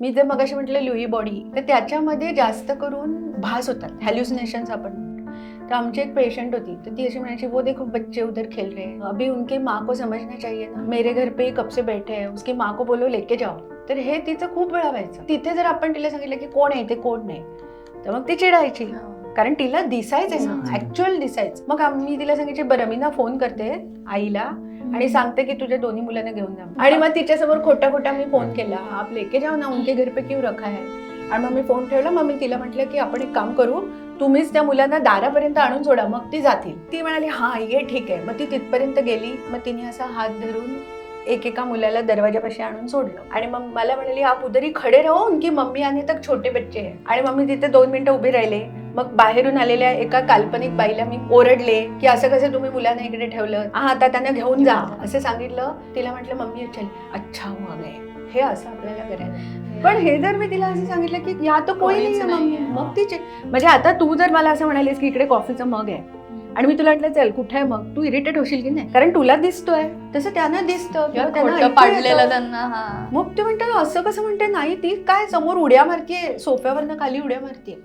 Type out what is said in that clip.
मी जे मगाशी म्हटलं लुई बॉडी तर त्याच्यामध्ये जास्त करून भास होतात हॅल्युसिनेशन्स आपण. तर आमची एक पेशंट होती तर ती अशी म्हणायची वो देखो बच्चे उधर खेल रहे हैं अभी उनके माँ को समझना चाहिए ना मेरे घर पे कब से बैठे हैं उसकी माँ को बोलो लेके जाओ. तर हे तिचं खूप वेळा व्हायचं. तिथे जर आपण तिला सांगितलं की कोण आहे ते कोण नाही तर मग ती चिडायची. कारण तिला दिसायचंय ना. ऍक्च्युअल दिसायचं. मग आम्ही तिला सांगायचे बरं मी ना फोन करते आईला आणि सांगते की तुझ्या दोन्ही मुलांना घेऊन जा. आणि मग तिच्यासमोर खोटा खोटा मी फोन केला. आप लेके जाओ ना उनके घर पे क्यों रखा है? आणि मग मी फोन ठेवला. मग मी तिला म्हटलं की आपण एक काम करू तुम्हीच त्या मुलांना दारापर्यंत आणून सोडा. मग ती जातील. ती म्हणाली हा ये ठीक आहे. मग ती तिथपर्यंत गेली. मग तिने असा हात धरून एकेका मुलाला दरवाजापाशी आणून सोडलं. आणि मग मला म्हणाली आप उधर ही खडे राहो. उनकी मम्मी आने तक छोटे बच्चे आहे आणि मग मी तिथे दोन मिनिटं उभी राहिले. मग बाहेरून आलेल्या एका काल्पनिक बाईला मी ओरडले की असं कसं तुम्ही मुलांना इकडे ठेवलं? हा आता त्यांना घेऊन जा. असं सांगितलं. तिला म्हटलं मम्मी चल. अच्छा हुआ गए हे असं आपल्याला करायचं पण हे जर मी तिला असं सांगितलं की या तो कोणी नाही मम्मी. मग तिचे म्हणजे आता तू जर मला असं म्हणालीस की इकडे कॉफीचं मग आहे. आणि मी तुला म्हटलं चल कुठे आहे मग? तू इरिटेट होशील की नाही? कारण तुला दिसतोय. तसं त्यांना दिसतं मग ते म्हणतात असं कसं म्हणते? नाही ती काय समोर उड्या मारतीये? सोफ्यावरनं खाली उड्या मारतीये.